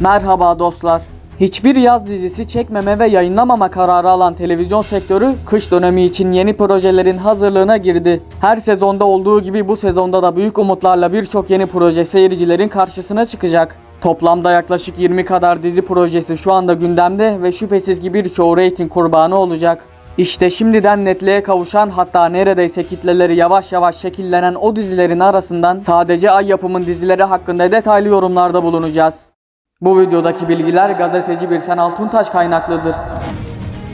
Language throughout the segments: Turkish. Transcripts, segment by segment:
Merhaba dostlar. Hiçbir yaz dizisi çekmeme ve yayınlamama kararı alan televizyon sektörü kış dönemi için yeni projelerin hazırlığına girdi. Her sezonda olduğu gibi bu sezonda da büyük umutlarla birçok yeni proje seyircilerin karşısına çıkacak. Toplamda yaklaşık 20 kadar dizi projesi şu anda gündemde ve şüphesiz ki birçoğu reyting kurbanı olacak. İşte şimdiden netliğe kavuşan hatta neredeyse kitleleri yavaş yavaş şekillenen o dizilerin arasından sadece Ay Yapım'ın dizileri hakkında detaylı yorumlarda bulunacağız. Bu videodaki bilgiler gazeteci Birsen Altuntaş kaynaklıdır.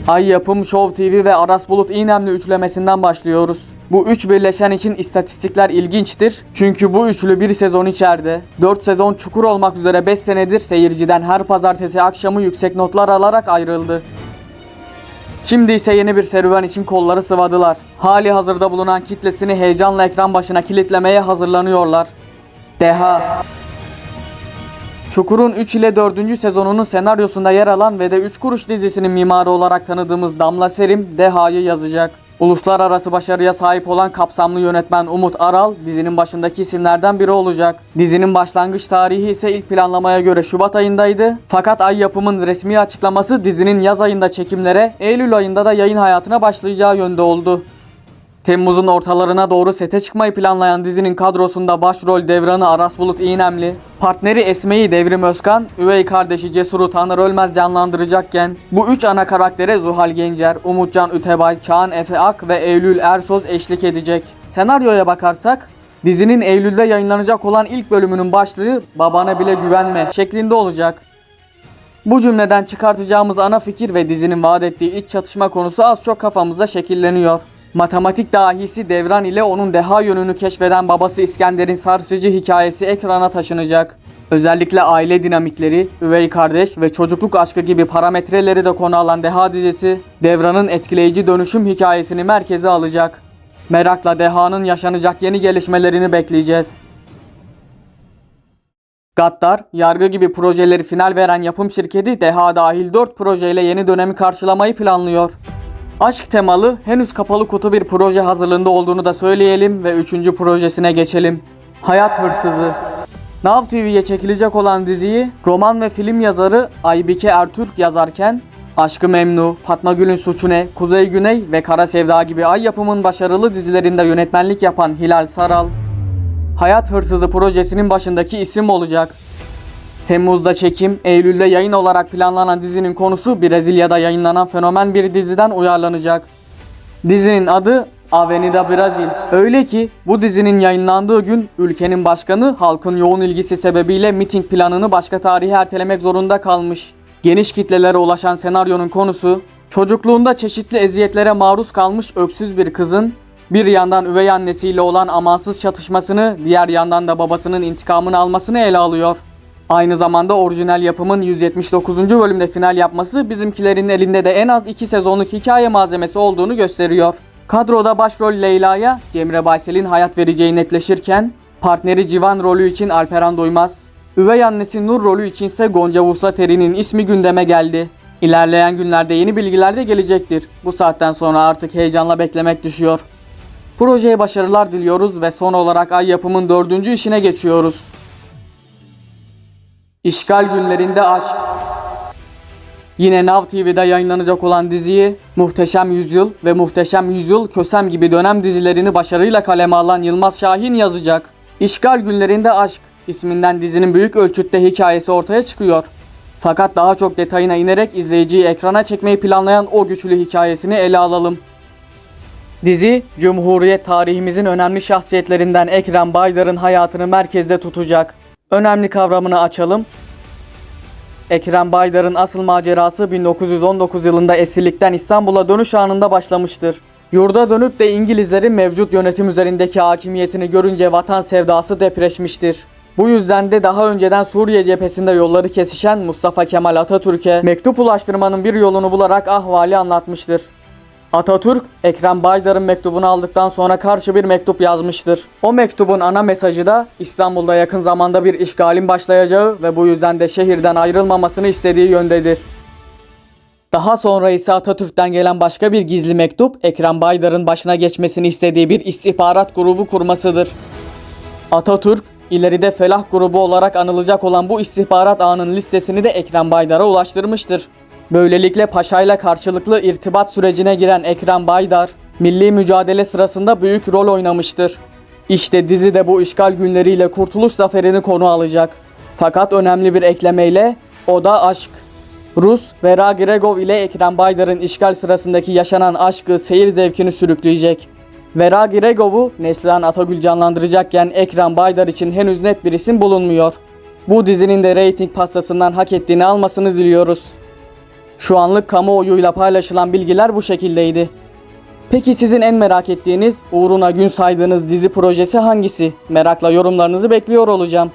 Ay Yapım, Show TV ve Aras Bulut İynemli üçlemesinden başlıyoruz. Bu üç birleşen için istatistikler ilginçtir. Çünkü bu üçlü bir sezon içeride. 4 sezon çukur olmak üzere 5 senedir seyirciden her pazartesi akşamı yüksek notlar alarak ayrıldı. Şimdi ise yeni bir serüven için kolları sıvadılar. Hali hazırda bulunan kitlesini heyecanla ekran başına kilitlemeye hazırlanıyorlar. Deha Çukur'un 3 ile 4. sezonunun senaryosunda yer alan ve de 3 kuruş dizisinin mimarı olarak tanıdığımız Damla Serim Deha'yı yazacak. Uluslararası başarıya sahip olan kapsamlı yönetmen Umut Aral dizinin başındaki isimlerden biri olacak. Dizinin başlangıç tarihi ise ilk planlamaya göre Şubat ayındaydı. Fakat Ay Yapım'ın resmi açıklaması dizinin yaz ayında çekimlere, Eylül ayında da yayın hayatına başlayacağı yönde oldu. Temmuz'un ortalarına doğru sete çıkmayı planlayan dizinin kadrosunda başrol Devran'ı Aras Bulut İynemli, partneri Esme'yi Devrim Özkan, üvey kardeşi Cesur'u Taner Ölmez canlandıracakken bu üç ana karaktere Zuhal Gencer, Umutcan Ütebay, Çağan Efe Ak ve Eylül Ersoz eşlik edecek. Senaryoya bakarsak dizinin Eylül'de yayınlanacak olan ilk bölümünün başlığı Babana bile güvenme şeklinde olacak. Bu cümleden çıkartacağımız ana fikir ve dizinin vaat ettiği iç çatışma konusu az çok kafamızda şekilleniyor. Matematik dahisi Devran ile onun deha yönünü keşfeden babası İskender'in sarsıcı hikayesi ekrana taşınacak. Özellikle aile dinamikleri, üvey kardeş ve çocukluk aşkı gibi parametreleri de konu alan Deha dizisi, Devran'ın etkileyici dönüşüm hikayesini merkeze alacak. Merakla Deha'nın yaşanacak yeni gelişmelerini bekleyeceğiz. Gattar, Yargı gibi projeleri final veren yapım şirketi Deha dahil 4 projeyle yeni dönemi karşılamayı planlıyor. Aşk temalı henüz kapalı kutu bir proje hazırlığında olduğunu da söyleyelim ve 3. projesine geçelim. Hayat Hırsızı. Now TV'ye çekilecek olan diziyi roman ve film yazarı Aybike Ertürk yazarken Aşkı Memnu, Fatma Gül'ün Suçu Ne, Kuzey Güney ve Kara Sevda gibi Ay yapımın başarılı dizilerinde yönetmenlik yapan Hilal Saral, Hayat Hırsızı projesinin başındaki isim olacak. Temmuz'da çekim, Eylül'de yayın olarak planlanan dizinin konusu Brezilya'da yayınlanan fenomen bir diziden uyarlanacak. Dizinin adı Avenida Brazil. Öyle ki bu dizinin yayınlandığı gün ülkenin başkanı halkın yoğun ilgisi sebebiyle miting planını başka tarihe ertelemek zorunda kalmış. Geniş kitlelere ulaşan senaryonun konusu çocukluğunda çeşitli eziyetlere maruz kalmış öksüz bir kızın bir yandan üvey annesiyle olan amansız çatışmasını, diğer yandan da babasının intikamını almasını ele alıyor. Aynı zamanda orijinal yapımın 179. bölümde final yapması bizimkilerin elinde de en az 2 sezonluk hikaye malzemesi olduğunu gösteriyor. Kadroda başrol Leyla'ya Cemre Baysel'in hayat vereceği netleşirken partneri Civan rolü için Alperen Doymaz, üvey annesi Nur rolü içinse Gonca Vusateri'nin ismi gündeme geldi. İlerleyen günlerde yeni bilgiler de gelecektir. Bu saatten sonra artık heyecanla beklemek düşüyor. Projeye başarılar diliyoruz ve son olarak Ay Yapım'ın dördüncü işine geçiyoruz. İşgal günlerinde aşk. Yine Now TV'de yayınlanacak olan diziyi Muhteşem Yüzyıl ve Muhteşem Yüzyıl Kösem gibi dönem dizilerini başarıyla kaleme alan Yılmaz Şahin yazacak. İşgal günlerinde aşk isminden dizinin büyük ölçütte hikayesi ortaya çıkıyor. Fakat daha çok detayına inerek izleyiciyi ekrana çekmeyi planlayan o güçlü hikayesini ele alalım. Dizi, Cumhuriyet tarihimizin önemli şahsiyetlerinden Ekrem Baydar'ın hayatını merkezde tutacak. Önemli kavramını açalım. Ekrem Baydar'ın asıl macerası 1919 yılında esirlikten İstanbul'a dönüş anında başlamıştır. Yurda dönüp de İngilizlerin mevcut yönetim üzerindeki hakimiyetini görünce vatan sevdası depreşmiştir. Bu yüzden de daha önceden Suriye cephesinde yolları kesişen Mustafa Kemal Atatürk'e mektup ulaştırmanın bir yolunu bularak ahvali anlatmıştır. Atatürk, Ekrem Baydar'ın mektubunu aldıktan sonra karşı bir mektup yazmıştır. O mektubun ana mesajı da İstanbul'da yakın zamanda bir işgalin başlayacağı ve bu yüzden de şehirden ayrılmamasını istediği yöndedir. Daha sonra ise Atatürk'ten gelen başka bir gizli mektup Ekrem Baydar'ın başına geçmesini istediği bir istihbarat grubu kurmasıdır. Atatürk, İleride Felah grubu olarak anılacak olan bu istihbarat ağının listesini de Ekrem Baydar'a ulaştırmıştır. Böylelikle Paşa'yla karşılıklı irtibat sürecine giren Ekrem Baydar, milli mücadele sırasında büyük rol oynamıştır. İşte dizi de bu işgal günleriyle Kurtuluş Zaferi'ni konu alacak. Fakat önemli bir eklemeyle o da aşk. Rus Vera Gregov ile Ekrem Baydar'ın işgal sırasındaki yaşanan aşkı seyir zevkini sürükleyecek. Vera Gregov'u Neslihan Atagül canlandıracakken Ekrem Baydar için henüz net bir isim bulunmuyor. Bu dizinin de reyting pastasından hak ettiğini almasını diliyoruz. Şu anlık kamuoyuyla paylaşılan bilgiler bu şekildeydi. Peki sizin en merak ettiğiniz, uğruna gün saydığınız dizi projesi hangisi? Merakla yorumlarınızı bekliyor olacağım.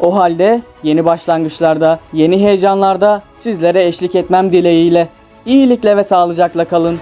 O halde yeni başlangıçlarda, yeni heyecanlarda sizlere eşlik etmem dileğiyle. İyilikle ve sağlıcakla kalın.